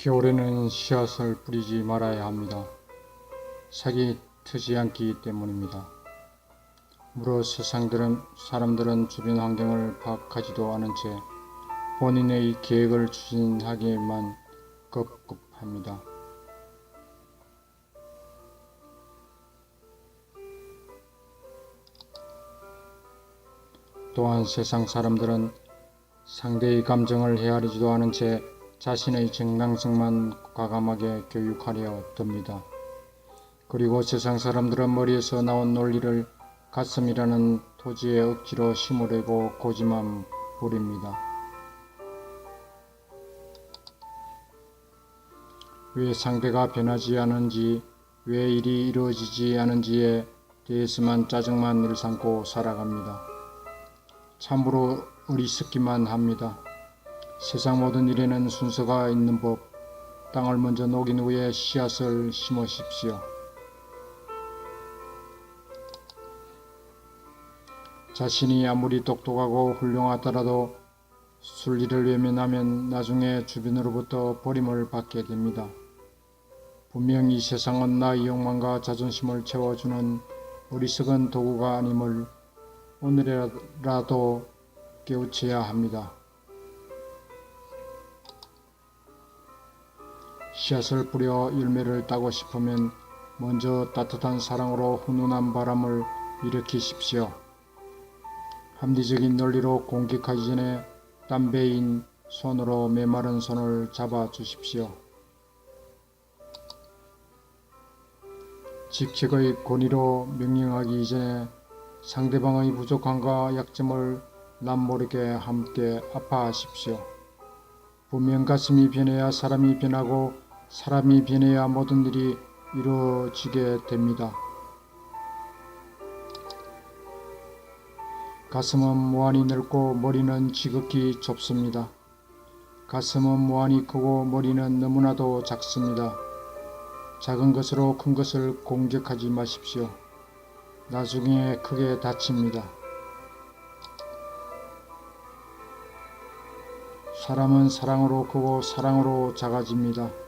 겨울에는 씨앗을 뿌리지 말아야 합니다. 색이 트지 않기 때문입니다. 무릇 세상들은 사람들은 주변 환경을 파악하지도 않은 채 본인의 계획을 추진하기에만 급급합니다. 또한 세상 사람들은 상대의 감정을 헤아리지도 않은 채 자신의 정당성만 과감하게 교육하려 듭니다. 그리고 세상 사람들은 머리에서 나온 논리를 가슴이라는 토지에 억지로 심으려고 고집만 부립니다. 왜 상대가 변하지 않은지, 왜 일이 이루어지지 않은지에 대해서만 짜증만 일삼고 살아갑니다. 참으로 어리석기만 합니다. 세상 모든 일에는 순서가 있는 법, 땅을 먼저 녹인 후에 씨앗을 심으십시오. 자신이 아무리 똑똑하고 훌륭하더라도 순리를 외면하면 나중에 주변으로부터 버림을 받게 됩니다. 분명 이 세상은 나의 욕망과 자존심을 채워주는 어리석은 도구가 아님을 오늘이라도 깨우쳐야 합니다. 씨앗을 뿌려 열매를 따고 싶으면 먼저 따뜻한 사랑으로 훈훈한 바람을 일으키십시오. 합리적인 논리로 공격하기 전에 담배인 손으로 메마른 손을 잡아 주십시오. 직책의 권위로 명령하기 이전에 상대방의 부족함과 약점을 남모르게 함께 아파하십시오. 분명 가슴이 변해야 사람이 변하고 사람이 변해야 모든 일이 이루어지게 됩니다. 가슴은 무한히 넓고 머리는 지극히 좁습니다. 가슴은 무한히 크고 머리는 너무나도 작습니다. 작은 것으로 큰 것을 공격하지 마십시오. 나중에 크게 다칩니다. 사람은 사랑으로 크고 사랑으로 작아집니다.